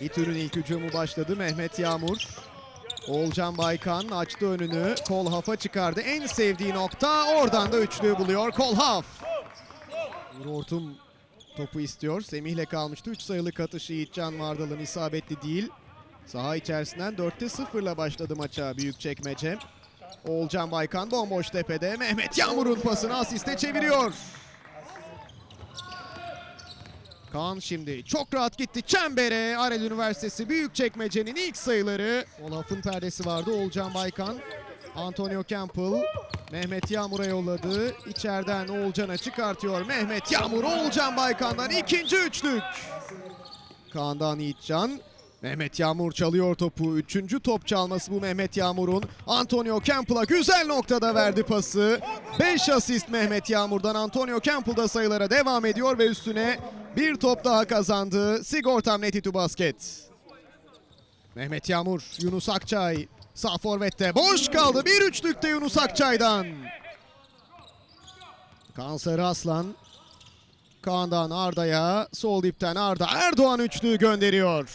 İTÜ'nün ilk hücumu başladı. Mehmet Yağmur. Oğulcan Baykan açtı önünü. Kolhaf'a çıkardı. En sevdiği nokta oradan da üçlüyü buluyor Kolhaf. Hortum topu istiyor. Semih'le kalmıştı. 3 sayılık atışı Yiğitcan Vardal'ın isabetli değil. Saha içerisinden 4'te 0'la başladı maça Büyükçekmece. Oğulcan Baykan bomboş tepede. Mehmet Yağmur'un pasını asiste çeviriyor. Kaan şimdi çok rahat gitti çembere. Arel Üniversitesi Büyükçekmece'nin ilk sayıları. Olaf'ın perdesi vardı. Oğulcan Baykan. Antonio Campbell. Mehmet Yağmur'a yolladı. İçeriden Oğulcan'a çıkartıyor. Mehmet Yağmur Oğulcan Baykan'dan ikinci üçlük. Kaan'dan Yiğitcan. Mehmet Yağmur çalıyor topu. Üçüncü top çalması bu Mehmet Yağmur'un. Antonio Campbell'a güzel noktada verdi pası. 5 asist Mehmet Yağmur'dan. Antonio Campbell da sayılara devam ediyor ve üstüne bir top daha kazandı. Sigortam Netitü Basket. Mehmet Yağmur, Yunus Akçay. Sağ forvette boş kaldı. Bir üçlükte Yunus Akçay'dan. Kaan Sarı Aslan. Kaan'dan Arda'ya, sol dipten Arda Erdoğan üçlüğü gönderiyor.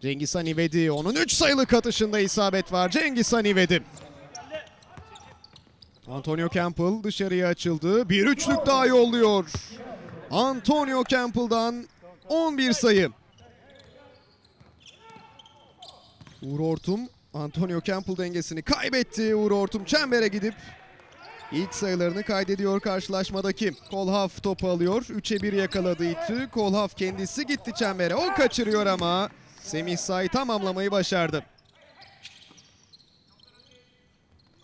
Cengiz Hanivedi onun 3 sayılık atışında isabet var. Cengiz Hanivedi. Antonio Campbell dışarıya açıldı. Bir üçlük daha yolluyor. Antonio Campbell'dan 11 sayı. Uğur Ortum Antonio Campbell dengesini kaybetti. Uğur Ortum çembere gidip ilk sayılarını kaydediyor karşılaşmadaki. Kolhaf topu alıyor. 3'e 1 yakaladı İTÜ. Kolhaf kendisi gitti çembere. O kaçırıyor ama Semih Say tamamlamayı başardı.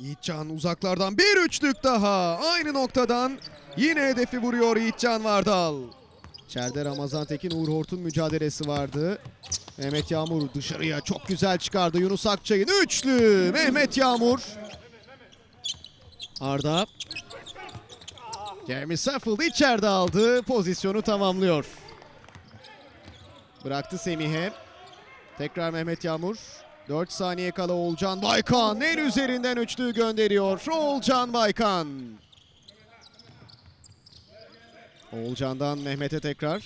Yiğitcan uzaklardan bir üçlük daha. Aynı noktadan yine hedefi vuruyor Yiğitcan Vardal. İçeride Ramazan Tekin Uğur Hort'un mücadelesi vardı. Mehmet Yağmur dışarıya çok güzel çıkardı. Yunus Akçay'ın üçlü. Mehmet Yağmur. Arda. Jeremy Saffold içeride aldı. Pozisyonu tamamlıyor. Bıraktı Semih'e. Tekrar Mehmet Yağmur. 4 saniye kala Oğulcan Baykan el üzerinden üçlüyü gönderiyor. Oğulcan Baykan. Oğulcan'dan Mehmet'e tekrar.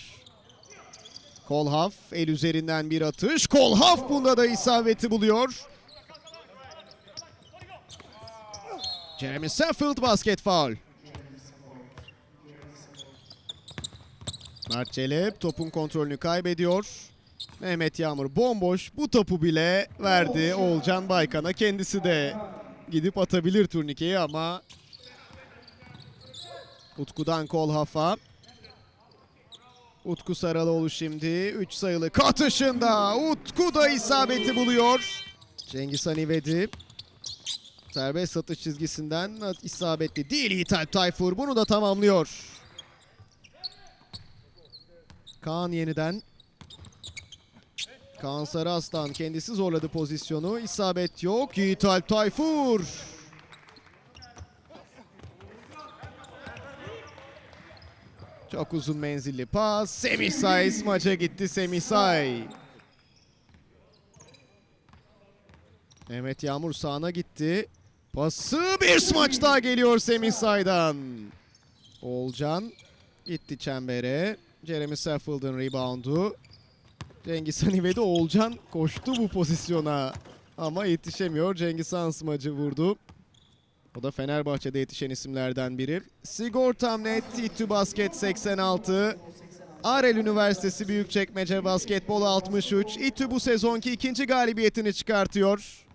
Kolhaf el üzerinden bir atış. Kolhaf bunda da isabeti buluyor. Jeremy Saffield basket foul. Mert Celep topun kontrolünü kaybediyor. Mehmet Yağmur bomboş bu topu bile verdi Oğulcan Baykan'a. Kendisi de gidip atabilir turnikeyi ama Utku'dan Kolhaf'a. Utku Saraloğlu şimdi 3 sayılı katışında Utku da isabeti buluyor. Cengiz Hanivedi serbest satış çizgisinden isabetli değil İtal Tayfur bunu da tamamlıyor. Kaan yeniden Kaan Sarıaslan kendisi zorladı pozisyonu. İsabet yok. Yiğit Alp Tayfur. Çok uzun menzilli pas. Semih Say maça gitti Semih Say. Mehmet Yağmur sağına gitti. Pası bir smaç daha geliyor Semih Say'dan. Olcan gitti çembere. Jeremy Saffield'ın reboundu. Cengiz Han ve de Oğulcan koştu bu pozisyona. Ama yetişemiyor. Cengiz Han smacı vurdu. O da Fenerbahçe'de yetişen isimlerden biri. Sigortam Net, İTÜ Basket 86. Arel Üniversitesi Büyükçekmece Basketbol 63. İTÜ bu sezonki ikinci galibiyetini çıkartıyor.